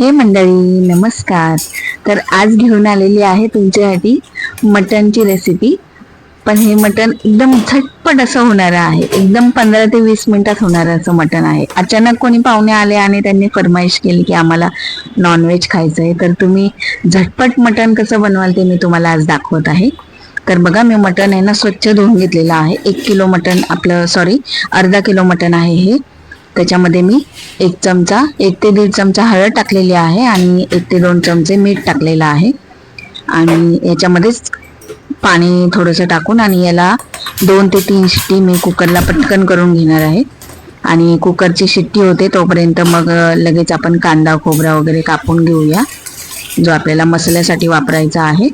हे मंडळी नमस्कार. तर आज घेऊन आलेली आहे तुमच्यासाठी मटनची रेसिपी पण हे मटन एकदम झटपट असं होणार आहे. एकदम पंधरा ते वीस मिनिटात होणारं असं मटन आहे. अचानक कोणी पाहुणे आले आणि त्यांनी फरमाईश केली की आम्हाला नॉनव्हेज खायचं आहे. तर तुम्ही झटपट मटण कसं बनवाल ते मी तुम्हाला आज दाखवत आहे. तर बघा मी मटन आहे ना स्वच्छ धुवून घेतलेलं आहे. एक किलो मटन आपलं सॉरी अर्धा किलो मटन आहे हे. त्याच्यामध्ये मी एक चमचा एक ते दीड चमचा हळद टाकलेली आहे आणि एक ते दोन चमचे मीठ टाकलेलं आहे. आणि याच्यामध्येच पाणी थोडंसं टाकून आणि याला दोन ते तीन शिट्टी मी कुकरला पटकन करून घेणार आहे. आणि कुकरची शिट्टी होते तोपर्यंत मग लगेच आपण कांदा खोबरा वगैरे कापून घेऊया जो आपल्याला मसाल्यासाठी वापरायचा आहे.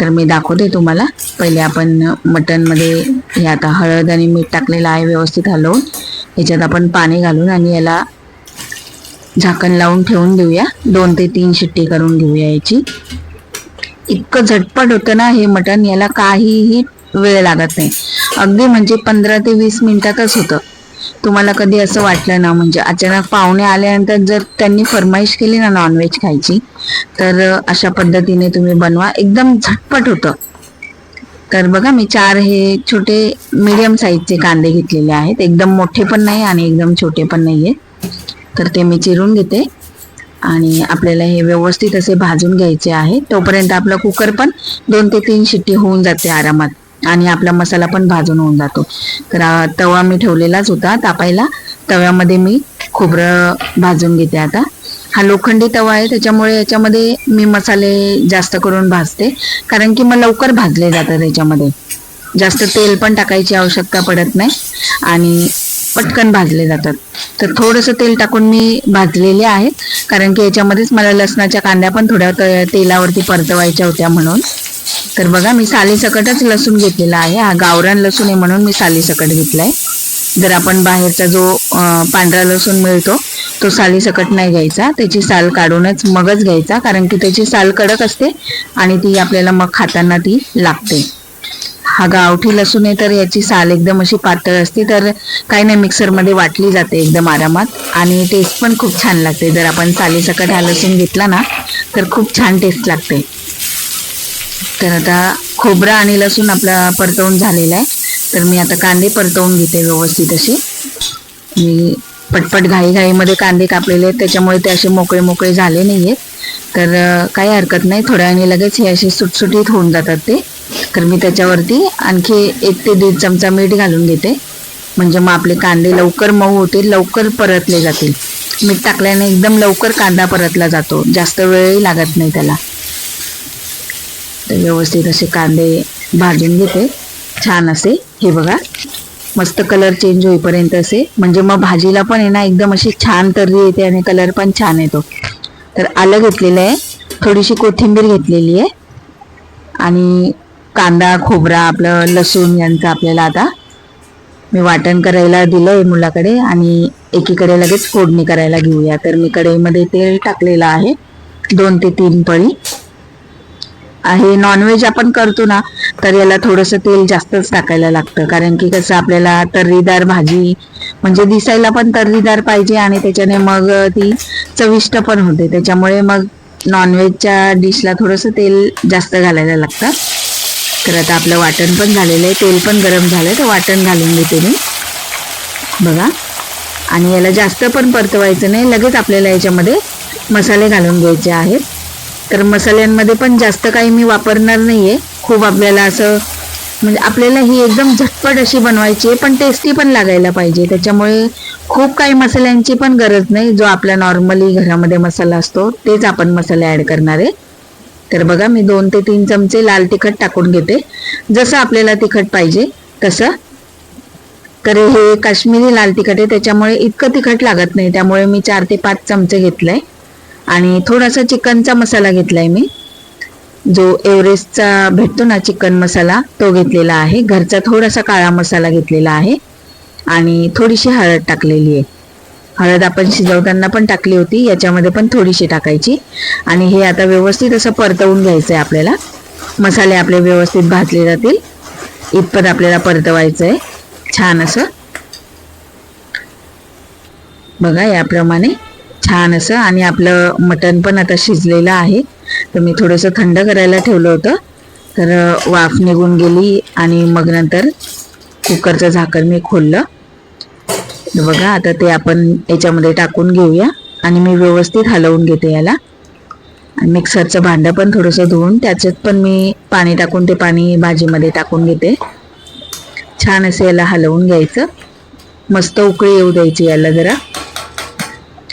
तर मी दाखवते तुम्हाला. पहिले आपण मटनमध्ये हे आता हळद आणि मीठ टाकलेलं आहे व्यवस्थित हलवून. याच्यात आपण पाणी घालून आणि याला झाकण लावून ठेवून देऊया. दोन ते तीन शिट्टी करून घेऊया याची. इतकं झटपट होतं ना हे मटण याला काहीही वेळ लागत नाही. अगदी म्हणजे पंधरा ते वीस मिनिटातच होतं. तुम्हाला कधी असं वाटलं ना म्हणजे अचानक पाहुणे आल्यानंतर जर त्यांनी फरमाईश केली ना नॉनव्हेज खायची तर अशा पद्धतीने तुम्ही बनवा. एकदम झटपट होतं. तर बघा मी चार हे छोटे मीडियम साईजचे कांदे घेतलेले आहेत. एकदम मोठे पण नाही आणि एकदम छोटे पण नाही आहेत तर ते मी चिरून घेते. आणि आपल्याला हे व्यवस्थित असे भाजून घ्यायचे आहे. तोपर्यंत आपलं कुकर पण दोन ते तीन शिट्टी होऊन जाते आरामात. आणि आपला मसाला पण भाजून होऊन जातो. तर तवा मी ठेवलेलाच होता. तापायला तव्यामध्ये मी खोबरं भाजून घेते आता. हा लोखंडी तवा आहे त्याच्यामुळे याच्यामध्ये मी मसाले जास्त करून भाजते. कारण की मग लवकर भाजले जातात त्याच्यामध्ये जास्त तेल पण टाकायची आवश्यकता पडत नाही आणि पटकन भाजले जातात. तर थोडंसं तेल टाकून मी भाजलेले आहेत कारण की याच्यामध्येच मला लसणाच्या कांद्या पण थोड्या त- तेलावरती परतवायच्या होत्या म्हणून. तर बघा मी सालीसकटच लसूण घेतलेला आहे. हा गावरान लसूण आहे म्हणून मी सालीसकट घेतलाय. जर आपण बाहेरचा जो पांढरा लसूण मिळतो. तो सालीसकट नाही घ्यायचा. त्याची साल काढूनच मगच घ्यायचा कारण की त्याची साल कडक असते आणि ती आपल्याला मग खाताना ती लागते. हा गावठी लसूण आहे तर याची साल एकदम अशी पातळ असते तर काही नाही मिक्सरमध्ये वाटली जाते एकदम आरामात. आणि टेस्ट पण खूप छान लागते. जर आपण सालीसकट हा लसूण घेतला ना तर खूप छान टेस्ट लागते. तर आता खोबरा आणि लसूण आपला परतवून झालेला आहे. तर मी आता कांदे परतवून घेते व्यवस्थित असे मी पटपट घाईघाईमध्ये कांदे कापलेले आहेत त्याच्यामुळे ते असे मोकळे मोकळे झाले नाही आहेत तर काही हरकत नाही थोड्या वेळाने लगेच हे असे सुटसुटीत होऊन जातात ते. तर मी त्याच्यावरती आणखी एक ते दीड चमचा मीठ घालून घेते. म्हणजे मग आपले कांदे लवकर मऊ होतील लवकर परतले जातील. मीठ टाकल्याने एकदम लवकर कांदा परतला जातो जास्त वेळही लागत नाही त्याला. तर व्यवस्थित असे कांदे भाजून घेते छान असे. हे बघा. मस्त कलर चेंज होईपर्यंत असे. म्हणजे मग भाजीला पण आहे ना एकदम अशी छान तर्री येते आणि कलर पण छान येतो. तर आलं घेतलेलं आहे. थोडीशी कोथिंबीर घेतलेली आहे. आणि कांदा खोबरा आपलं लसूण यांचं आपल्याला आता मी वाटण करायला दिलं आहे मुलाकडे आणि एकीकडे लगेच फोडणी करायला घेऊया. तर मी कढईमध्ये तेल टाकलेलं आहे. दोन ते तीन पळी. आहे. नॉनव्हेज आपण करतो ना तर याला थोडंसं तेल जास्तच टाकायला लागतं. कारण की कसं आपल्याला तर्रीदार भाजी म्हणजे दिसायला पण तर्रीदार पाहिजे आणि त्याच्याने मग ती चविष्ट पण होते. त्याच्यामुळे मग नॉनव्हेजच्या डिशला थोडंसं तेल जास्त घालायला लागतं. तर आता आपलं वाटण पण झालेलं आहे. तेल पण गरम झालं तर वाटण घालून घेते मी. बघा. आणि याला जास्त पण परतवायचं नाही. लगेच आपल्याला याच्यामध्ये मसाले घालून घ्यायचे आहेत. तर मसाल्यांमध्ये पण जास्त काही मी वापरणार नाही आहे खूप आपल्याला असं म्हणजे आपल्याला ही एकदम झटपट अशी बनवायची आहे पण टेस्टी पण लागायला पाहिजे. त्याच्यामुळे खूप काही मसाल्यांची पण गरज नाही. जो आपला नॉर्मली घरामध्ये मसाला असतो तेच आपण मसाले ॲड करणार आहे. तर बघा मी दोन ते तीन चमचे लाल तिखट टाकून घेते. जसं आपल्याला तिखट पाहिजे तसं. तर हे काश्मीरी लाल तिखट आहे त्याच्यामुळे इतकं तिखट लागत नाही. त्यामुळे मी चार ते पाच चमचे घेतलंय. आणि थोडासा चिकनचा मसाला घेतलाय मी. जो एव्हरेस्टचा भेटतो ना चिकन मसाला तो घेतलेला आहे. घरचा थोडासा काळा मसाला घेतलेला आहे. आणि थोडीशी हळद टाकलेली आहे. हळद आपण शिजवताना पण टाकली होती. याच्यामध्ये पण थोडीशी टाकायची. आणि हे आता व्यवस्थित असं परतवून घ्यायचं आहे आपल्याला. मसाले आपले व्यवस्थित भाजले जातील. इतपत आपल्याला परतवायचं आहे छान असं. बघा याप्रमाणे छान असं. आणि आपलं मटण पण आता शिजलेलं आहे. तर मी थोडंसं थंड करायला ठेवलं होतं. तर वाफ निघून गेली आणि मग नंतर कुकरचं झाकण मी खोललं. बघा आता ते आपण याच्यामध्ये टाकून घेऊया. आणि मी व्यवस्थित हलवून घेते याला. आणि मिक्सरचं भांडं पण थोडंसं धुवून त्याच्यात पण मी पाणी टाकून ते पाणी भाजीमध्ये टाकून घेते. छान असं याला हलवून घ्यायचं. मस्त उकळी येऊ द्यायची याला जरा.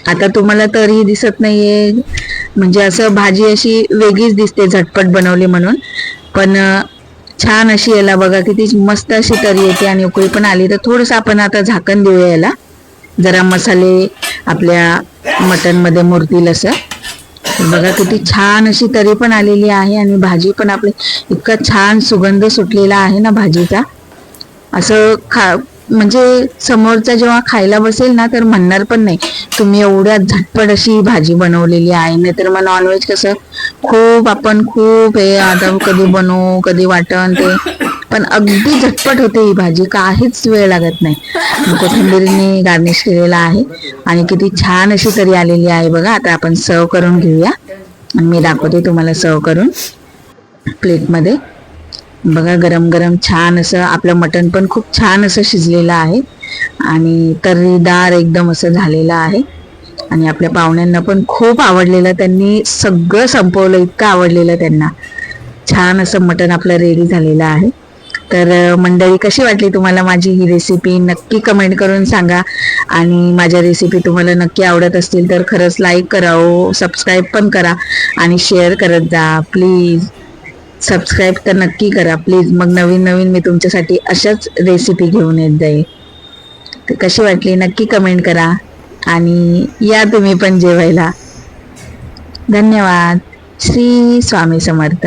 आता तुम्हाला तरीही दिसत नाहीये. म्हणजे असं भाजी अशी वेगळीच दिसते झटपट बनवली म्हणून. पण छान अशी याला बघा किती मस्त अशी तरी येते आणि उकळी पण आली. तर थोडंसं आपण आता झाकण देऊया याला. जरा मसाले आपल्या मटनमध्ये मुरतील असं. बघा किती छान अशी तरी पण आलेली आहे आणि भाजी पण आपली इतका छान सुगंध सुटलेला आहे ना भाजीचा. असं खा म्हणजे समोरचा जेव्हा खायला बसेल ना तर म्हणणार पण नाही. तुम्ही एवढ्या झटपट अशी भाजी बनवलेली आहे. नाही तर मग नॉनव्हेज कसं? खूप आपण खूप हे आता कधी बनवू कधी वाटण ते. पण अगदी झटपट होते ही भाजी. काहीच वेळ लागत नाही. कोथिंबीरीने गार्निश केलेला आहे. आणि किती छान अशी तरी आलेली आहे बघा. आता आपण सर्व करून घेऊया. आणि मी दाखवते तुम्हाला सर्व करून प्लेटमध्ये बघा गरम गरम छान असं आपलं मटण पण खूप छान असं शिजलेलं आहे. आणि तर्रीदार एकदम असं झालेलं आहे. आणि आपल्या पाहुण्यांना पण खूप आवडलेलं त्यांनी सगळं संपवलं इतकं आवडलेलं त्यांना. छान असं मटण आपलं रेडी झालेलं आहे. तर मंडळी कशी वाटली तुम्हाला माझी ही रेसिपी नक्की कमेंट करून सांगा. आणि माझ्या रेसिपी तुम्हाला नक्की आवडत असतील तर खरंच लाईक करा हो, सबस्क्राईब पण करा. आणि शेअर करत जा प्लीज सबस्क्राईब तर नक्की करा. प्लीज मग नवीन नवीन मी तुमच्यासाठी अशाच रेसिपी घेऊन येत जाईल तर कशी वाटली नक्की कमेंट करा. आणि या तुम्ही पण जेवायला. धन्यवाद. श्री स्वामी समर्थ.